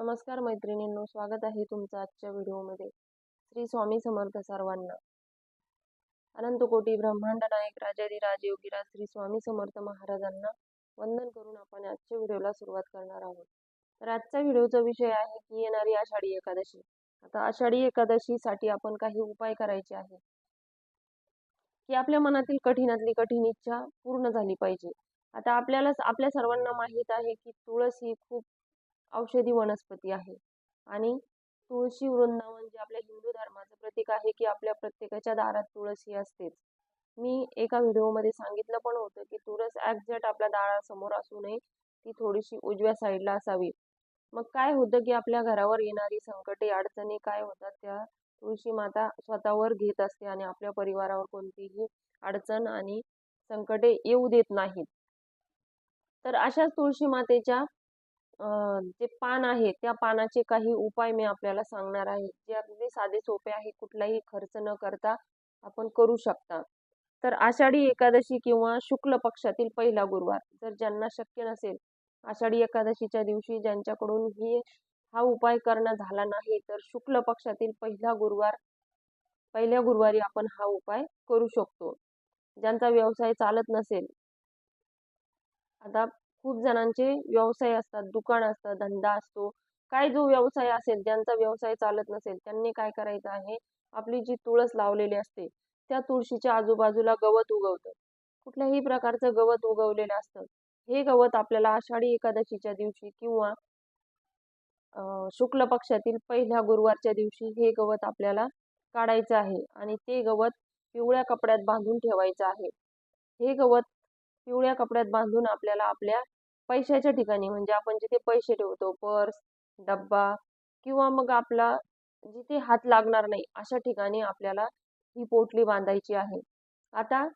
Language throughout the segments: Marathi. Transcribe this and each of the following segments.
नमस्कार मैत्रिणींनो स्वागत आहे तुमचं आजच्या व्हिडिओमध्ये. श्री स्वामी समर्थ सर्वांना. अनंत कोटी ब्रह्मांड नायक राजाधिराज योगीराज श्री स्वामी समर्थ महाराजांना वंदन करून आपण आजच्या व्हिडिओला सुरुवात करणार आहोत. तर आजचा व्हिडिओचा विषय आहे की येणारी आषाढी एकादशी. आता आषाढी एकादशीसाठी आपण काही उपाय करायचे आहे की आपल्या मनातील कठीणातली कठीण इच्छा पूर्ण झाली पाहिजे. आता आपल्याला आपल्या सर्वांना माहीत आहे की तुळस ही खूप औषधी वनस्पती आहे. आणि तुळशी वृंदावन जे आपल्या हिंदू धर्माचं प्रतीक आहे की आपल्या प्रत्येकाच्या दारात तुळस असतेच. मी एका व्हिडिओमध्ये सांगितलं पण होतं की तुळस ॲक्झॅक्ट आपल्या दारासमोर असू नये ती थोडीशी उजव्या साईडला असावी. मग काय होतं की आपल्या घरावर येणारी संकटे अडचणी काय होतात त्या तुळशी माता स्वतःवर घेत असते आणि आपल्या परिवारावर कोणतीही अडचण आणि संकटे येऊ देत नाहीत. तर अशाच तुळशी मातेच्या जे पान आहे त्या पानाचे काही उपाय मी आपल्याला सांगणार आहे. जे अगदी साधे सोपे आहे कुठलाही खर्च न करता आपण करू शकता. तर आषाढी एकादशी किंवा शुक्ल पक्षातील पहिला गुरुवार जर ज्यांना शक्य नसेल आषाढी एकादशीच्या दिवशी ज्यांच्याकडून ही हा उपाय करणं झाला नाही तर शुक्ल पक्षातील पहिला गुरुवार पहिल्या गुरुवारी आपण हा उपाय करू शकतो. ज्यांचा व्यवसाय चालत नसेल. आता खूप जणांचे व्यवसाय असतात दुकान असतं धंदा असतो. काय जो व्यवसाय असेल ज्यांचा व्यवसाय चालत नसेल त्यांनी काय करायचं आहे? आपली जी तुळस लावलेली असते त्या तुळशीच्या आजूबाजूला गवत उगवतं. कुठल्याही प्रकारचं गवत उगवलेलं असतं. हे गवत आपल्याला आषाढी एकादशीच्या दिवशी किंवा शुक्ल पक्षातील पहिल्या गुरुवारच्या दिवशी हे गवत आपल्याला काढायचं आहे आणि ते गवत पिवळ्या कपड्यात बांधून ठेवायचं आहे. हे गवत पिवळ्या कपड्यात बांधून आपल्याला आपल्या पैशाच्या ठिकाणी म्हणजे आपण जिथे पैसे ठेवतो पर्स डब्बा किंवा मग आपला जिथे हात लागणार नाही अशा ठिकाणी आपल्याला ही पोटली बांधायची आहे. आता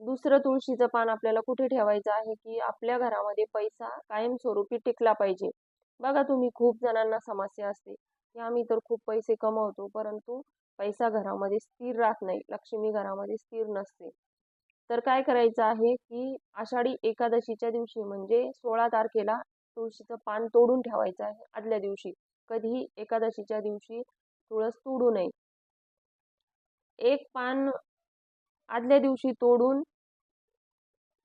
दुसरं तुळशीचं पान आपल्याला कुठे ठेवायचं आहे की आपल्या घरामध्ये पैसा कायमस्वरूपी टिकला पाहिजे. बघा तुम्ही खूप जणांना समस्या असते की आम्ही तर खूप पैसे कमवतो परंतु पैसा घरामध्ये स्थिर राहत नाही लक्ष्मी घरामध्ये स्थिर नसते. तर काय करायचं आहे की आषाढी एकादशीच्या दिवशी म्हणजे सोळा तारखेला तुळशीचं पान तोडून ठेवायचं आहे आदल्या दिवशी. कधीही एकादशीच्या दिवशी तुळस तोडू नये. एक पान आदल्या दिवशी तोडून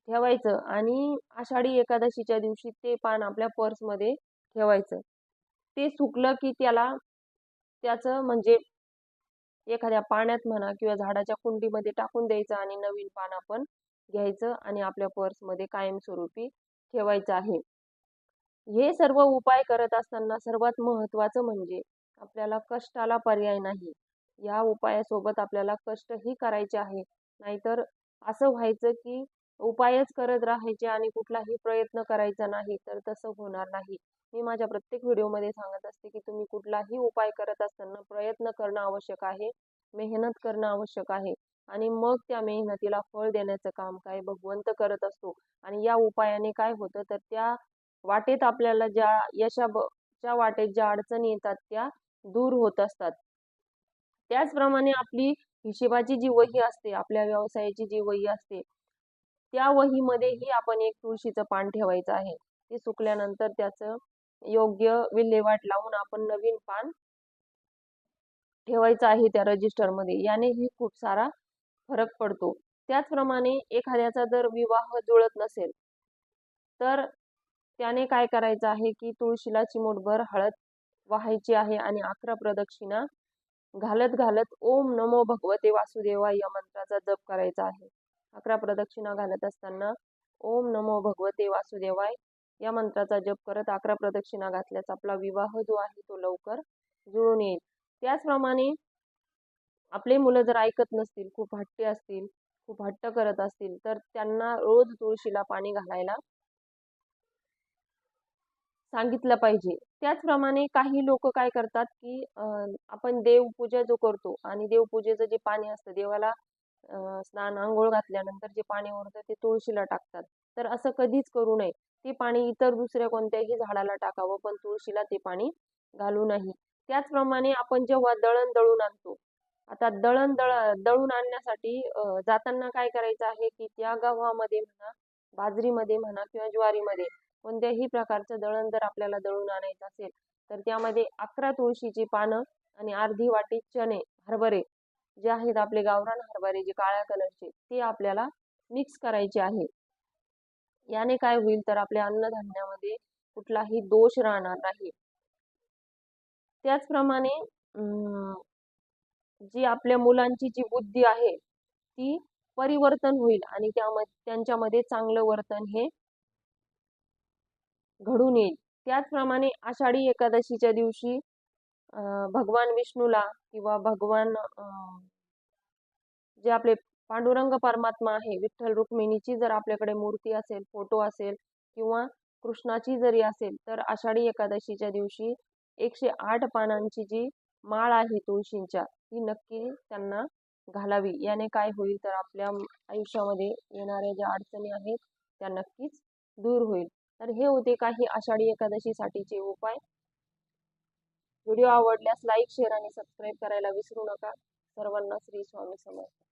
ठेवायचं आणि आषाढी एकादशीच्या दिवशी ते पान आपल्या पर्समध्ये ठेवायचं. ते सुकलं की त्याला त्याचं म्हणजे एखाद्या पाण्यात म्हणा किंवा झाडाच्या कुंडीमध्ये टाकून द्यायचं आणि नवीन पान आपण घ्यायचं आणि आपल्या पर्समध्ये कायमस्वरूपी ठेवायचं आहे. हे सर्व उपाय करत असताना सर्वात महत्त्वाचं म्हणजे आपल्याला कष्टाला पर्याय नाही. या उपायासोबत आपल्याला कष्टही करायचे आहे. नाहीतर असं व्हायचं की उपायच करत राहायचे आणि कुठलाही प्रयत्न करायचा नाही तर तसं होणार नाही. मी माझ्या प्रत्येक व्हिडिओमध्ये सांगत असते की तुम्ही कुठलाही उपाय करत असताना प्रयत्न करणं आवश्यक आहे मेहनत करणं आवश्यक आहे आणि मग त्या मेहनतीला फळ देण्याचं काम काय भगवंत करत असतो आणि या उपायाने काय होतं तर त्या वाटेत आपल्याला ज्या यशा ज्या वाटेत ज्या अडचणी येतात त्या दूर होत असतात. त्याचप्रमाणे आपली हिशेबाची जी वही असते आपल्या व्यवसायाची जी वही असते त्या वहीमध्येही आपण एक तुळशीचं पान ठेवायचं आहे. ते सुकल्यानंतर त्याचं योग्य विल्हेवाट लावून आपण नवीन पान ठेवायचं आहे त्या रजिस्टरमध्ये यानेही खूप सारा फरक पडतो. त्याचप्रमाणे एखाद्याचा जर विवाह जुळत नसेल तर त्याने काय करायचं आहे की तुळशीला चिमूटभर हळद वाहायची आहे आणि अकरा प्रदक्षिणा घालत घालत ओम नमो भगवते वासुदेवा या मंत्राचा जप करायचा आहे. अकरा प्रदक्षिणा घालत असताना ओम नमो भगवते वासुदेवाय या मंत्राचा जप करत अकरा प्रदक्षिणा घातल्यास आपला विवाह जो आहे तो लवकर जुळून येईल. त्याचप्रमाणे आपले मुलं जर ऐकत नसतील खूप हट्टे असतील खूप हट्ट करत असतील तर त्यांना रोज तुळशीला पाणी घालायला सांगितलं पाहिजे. त्याचप्रमाणे काही लोक काय करतात की आपण देवपूजा जो करतो आणि देवपूजेचं जे पाणी असतं देवाला स्नान आंघोळ घातल्यानंतर जे पाणी उरतं ते तुळशीला टाकतात. तर असं कधीच करू नये. ते पाणी इतर दुसऱ्या कोणत्याही झाडाला टाकावं पण तुळशीला ते पाणी घालू नाही त्याचप्रमाणे आपण जेव्हा दळण दळून आणतो आता दळण दळ दळून आणण्यासाठी जाताना काय करायचं आहे की त्या गव्हामध्ये म्हणा बाजरीमध्ये म्हणा किंवा ज्वारीमध्ये कोणत्याही प्रकारचं दळण जर आपल्याला दळून आणायचं असेल तर त्यामध्ये अकरा तुळशीची पानं आणि अर्धी वाटी चणे हरभरे जे आहेत आपले गावरान हरभरे जे काळ्या कलरचे ते आपल्याला मिक्स करायचे आहे. याने काय होईल तर आपल्या अन्नधान्यामध्ये कुठलाही दोष राहणार नाही. त्याचप्रमाणे जी आपल्या मुलांची जी बुद्धी आहे ती परिवर्तन होईल आणि त्यामध्ये त्यांच्यामध्ये चांगलं वर्तन हे घडून येईल. त्याचप्रमाणे आषाढी एकादशीच्या दिवशी भगवान विष्णूला किंवा भगवान जे आपले पांडुरंग परमात्मा आहे. विठ्ठल रुक्मिणीची जर आपल्याकडे मूर्ती असेल फोटो असेल किंवा कृष्णाची जरी असेल तर आषाढी एकादशीच्या दिवशी एकशे आठ पानांची जी माळ आहे तुळशींच्या ती नक्की त्यांना घालावी. याने काय होईल तर आपल्या आयुष्यामध्ये येणाऱ्या ज्या अडचणी आहेत त्या नक्कीच दूर होईल. तर हे होते काही आषाढी एकादशीसाठीचे उपाय. व्हिडिओ आवडल्यास लाईक शेअर आणि सबस्क्राईब करायला विसरू नका. सर्वांना श्री स्वामी समर्थ.